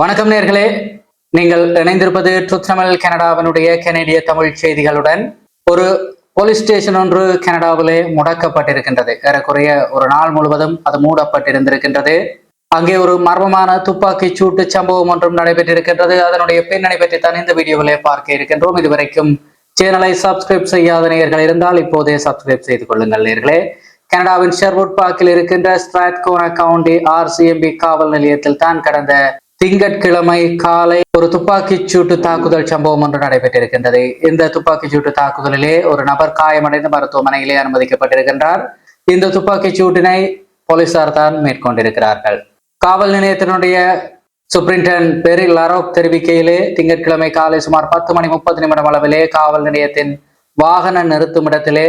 வணக்கம் நேர்களே. நீங்கள் இணைந்திருப்பது ட்ருத் தமிழ் கனடாவினுடைய கனேடிய தமிழ் செய்திகளுடன். ஒரு போலீஸ் ஸ்டேஷன் ஒன்று கனடாவிலே முடக்கப்பட்டிருக்கின்றது. ஏறக்குறைய ஒரு நாள் முழுவதும் அது மூடப்பட்டிருந்திருக்கின்றது. அங்கே ஒரு மர்மமான துப்பாக்கி சூட்டு சம்பவம் ஒன்றும் நடைபெற்றிருக்கின்றது. அதனுடைய பின்னணி பற்றி தான் இந்த வீடியோவிலே பார்க்க இருக்கின்றோம். இதுவரைக்கும் சேனலை சப்ஸ்கிரைப் செய்யாத நேயர்கள் இருந்தால் இப்போதே சப்ஸ்கிரைப் செய்து கொள்ளுங்கள் நேர்களே. கனடாவின் ஷெர்வுட் பார்க்கில் இருக்கின்ற ஸ்ட்ராட்கோனா கவுண்டி ஆர்சிஎம்பி காவல் நிலையத்தில் தான் கடந்த திங்கட்கிழமை காலை ஒரு துப்பாக்கிச் சூட்டு தாக்குதல் சம்பவம் ஒன்று நடைபெற்றிருக்கின்றது. இந்த துப்பாக்கிச் சூட்டு தாக்குதலிலே ஒரு நபர் காயமடைந்து மருத்துவமனையிலே அனுமதிக்கப்பட்டிருக்கின்றார். இந்த துப்பாக்கிச் சூட்டினை போலீசார் தான் மேற்கொண்டிருக்கிறார்கள். காவல் நிலையத்தினுடைய சுப்ரிண்டன் பெரி லரோக் தெரிவிக்கையிலே திங்கட்கிழமை காலை சுமார் பத்து மணி முப்பது நிமிடம் அளவிலே காவல் நிலையத்தின் வாகன நிறுத்தும் இடத்திலே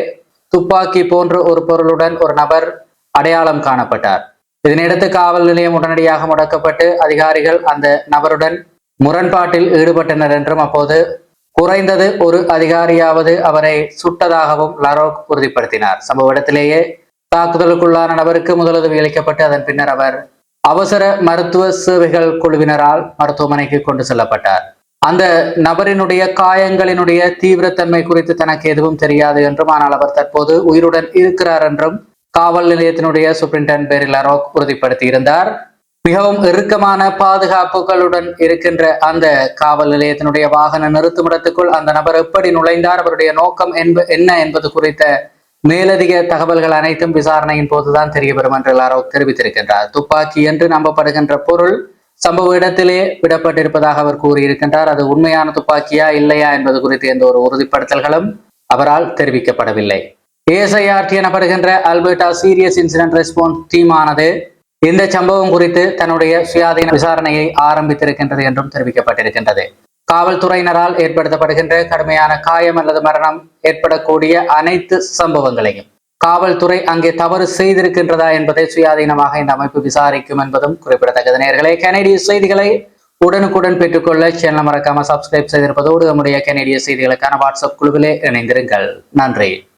துப்பாக்கி போன்ற ஒரு பொருளுடன் ஒரு நபர் அடையாளம் காணப்பட்டார். இதனையடுத்து காவல் நிலையம் உடனடியாக முடக்கப்பட்டு அதிகாரிகள் அந்த நபருடன் முரண்பாட்டில் ஈடுபட்டனர் என்றும் அப்போது குறைந்தது ஒரு அதிகாரியாவது அவரை சுட்டதாகவும் லரோக் உறுதிப்படுத்தினார். சம்பவ இடத்திலேயே தாக்குதலுக்குள்ளான நபருக்கு முதலுதவி அளிக்கப்பட்டு அதன் பின்னர் அவர் அவசர மருத்துவ சேவைகள் குழுவினரால் மருத்துவமனைக்கு கொண்டு செல்லப்பட்டார். அந்த நபரினுடைய காயங்களினுடைய தீவிரத்தன்மை குறித்து தனக்கு எதுவும் தெரியாது என்றும் ஆனால் அவர் தற்போது உயிருடன் இருக்கிறார் என்றும் காவல் நிலையத்தினுடைய சூப்பரிண்டென்ட் பேரில் அரோக் மிகவும் இறுக்கமான பாதுகாப்புகளுடன் இருக்கின்ற அந்த காவல் நிலையத்தினுடைய வாகன நிறுத்துமிடத்துக்குள் அந்த நபர் எப்படி நுழைந்தார் அவருடைய நோக்கம் என்ப என்ன என்பது குறித்த மேலதிக தகவல்கள் அனைத்தும் விசாரணையின் போதுதான் தெரிய வரும் என்று லாரோக் தெரிவித்திருக்கின்றார். துப்பாக்கி என்று நம்பப்படுகின்ற பொருள் சம்பவ இடத்திலே விடப்பட்டிருப்பதாக அவர் கூறியிருக்கின்றார். அது உண்மையான துப்பாக்கியா இல்லையா என்பது குறித்து எந்த ஒரு உறுதிப்படுத்தல்களும் அவரால் தெரிவிக்கப்படவில்லை. ஏஎஸ்ஐஆர்டி எனப்படுகின்ற அல்பர்டா சீரியஸ் இன்சிடென்ட் ரெஸ்பான்ஸ் டீமானது இந்த சம்பவம் குறித்து தன்னுடைய சுயாதீன விசாரணையை ஆரம்பித்திருக்கின்றது என்றும் தெரிவிக்கப்பட்டிருக்கின்றது. காவல்துறையினரால் ஏற்படுத்தப்படுகின்ற கடுமையான காயம் அல்லது மரணம் ஏற்படக்கூடிய அனைத்து சம்பவங்களையும் காவல்துறை அங்கே தவறு செய்திருக்கின்றதா என்பதை சுயாதீனமாக இந்த அமைப்பு விசாரிக்கும் என்பதும் குறிப்பிடத்தக்கது. நேர்களே கனேடிய செய்திகளை உடனுக்குடன் பெற்றுக்கொள்ள சேனல் மறக்காம சப்ஸ்கிரைப் செய்திருப்பதோடு நம்முடைய கனேடிய செய்திகளுக்கான வாட்ஸ்அப் குழுவிலே இணைந்திருங்கள். நன்றி.